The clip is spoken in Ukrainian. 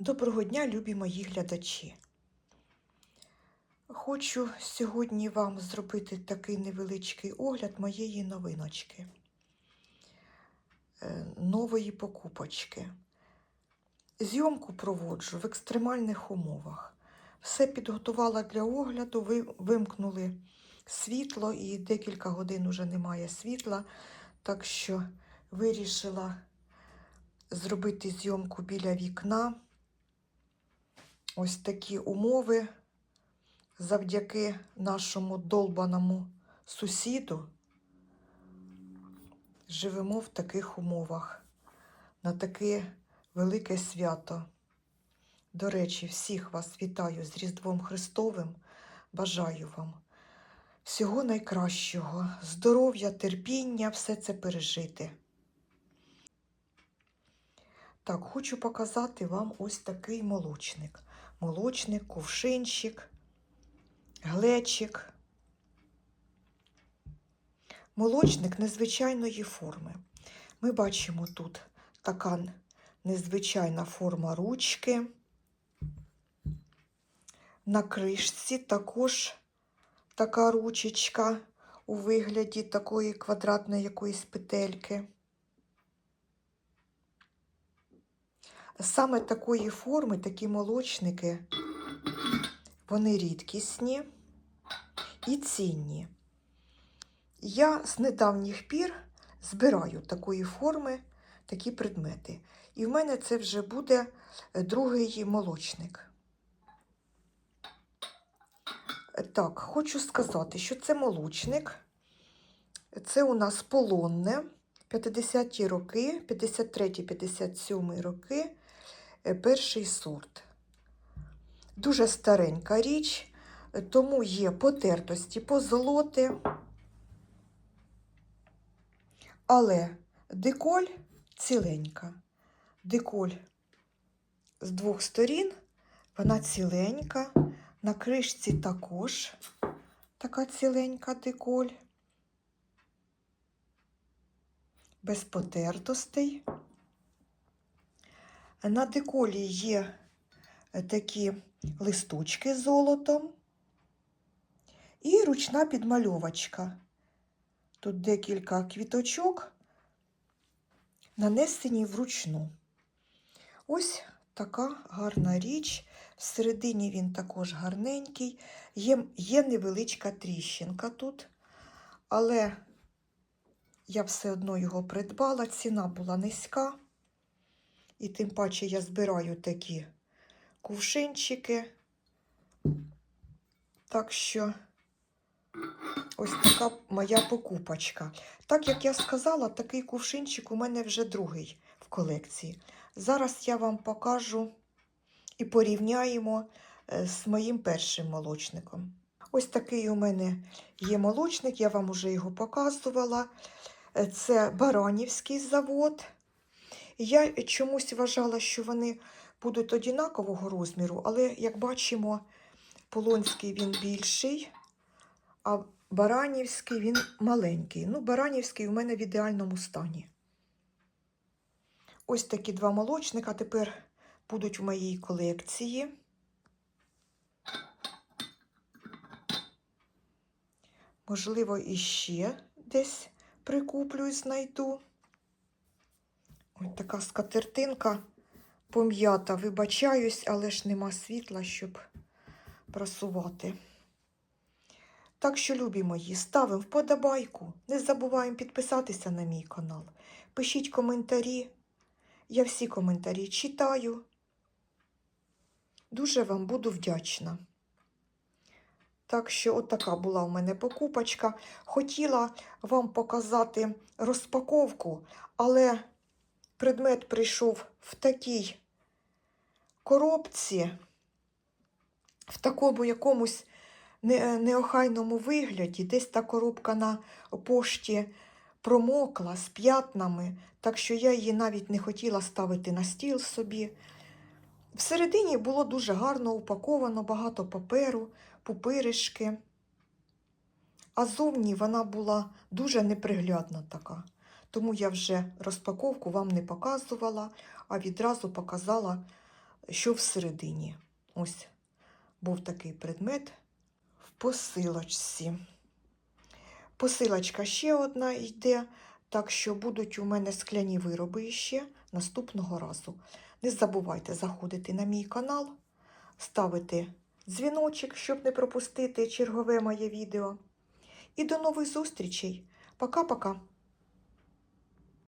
Доброго дня, любі мої глядачі. Хочу сьогодні вам зробити такий невеличкий огляд моєї новиночки, е, нової покупочки. Зйомку проводжу в екстремальних умовах. Все підготувала для огляду, ви вимкнули світло і декілька годин уже немає світла, так що вирішила зробити зйомку біля вікна. Ось такі умови завдяки нашому долбаному сусіду живемо в таких умовах на таке велике свято. До речі, всіх вас вітаю з Різдвом Христовим. Бажаю вам всього найкращого, здоров'я, терпіння, все це пережити. Так, хочу показати вам ось такий молочник. Молочник, кувшинчик, глечик. Молочник незвичайної форми. Ми бачимо тут така незвичайна форма ручки. На кришці також така ручечка у вигляді такої квадратної якоїсь петельки. Саме такої форми, такі молочники, вони рідкісні і цінні. Я з недавніх пір збираю такої форми такі предмети. І в мене це вже буде другий молочник. Так, хочу сказати, що це молочник. Це у нас полонне 50-ті роки, 53-57 роки, перший сорт. Дуже старенька річ, тому є потертості, позолоти. Але деколь ціленька. Деколь з двох сторін, вона ціленька. На кришці також така ціленька деколь. Без потертостей. На деколі є такі листочки з золотом і ручна підмальовочка. Тут декілька квіточок, нанесені вручну. Ось така гарна річ. Всередині він також гарненький. Є, є невеличка тріщинка тут, але я все одно його придбала. Ціна була низька. І тим паче я збираю такі кувшинчики. Так що ось така моя покупочка. Так як я сказала, такий кувшинчик у мене вже другий в колекції. Зараз я вам покажу і порівняємо е, з моїм першим молочником. Ось такий у мене є молочник, я вам уже його показувала. Е, Це Баранівський завод. Я чомусь вважала, що вони будуть однакового розміру, але, як бачимо, Полонський він більший, а Баранівський він маленький. Ну, Баранівський у мене в ідеальному стані. Ось такі два молочника тепер будуть в моїй колекції. Можливо, іще десь прикуплю і знайду. Ось така скатертинка пом'ята. Вибачаюсь, але ж нема світла, щоб прасувати. Так що, любі мої, ставимо вподобайку. Не забуваємо підписатися на мій канал. Пишіть коментарі. Я всі коментарі читаю. Дуже вам буду вдячна. Так що, от була у мене покупочка. Хотіла вам показати розпаковку, але предмет прийшов в такій коробці, в такому якомусь неохайному вигляді. Десь та коробка на пошті промокла з п'ятнами, так що я її навіть не хотіла ставити на стіл собі. Всередині було дуже гарно упаковано, багато паперу, пупиришки. А зовні вона була дуже неприглядна така. Тому я вже розпаковку вам не показувала, а відразу показала що всередині. Ось був такий предмет в посилочці. Посилочка ще одна йде, так що будуть у мене скляні вироби ще наступного разу. Не забувайте заходити на мій канал, ставити дзвіночок, щоб не пропустити чергове моє відео. І до нових зустрічей. Пока-пока.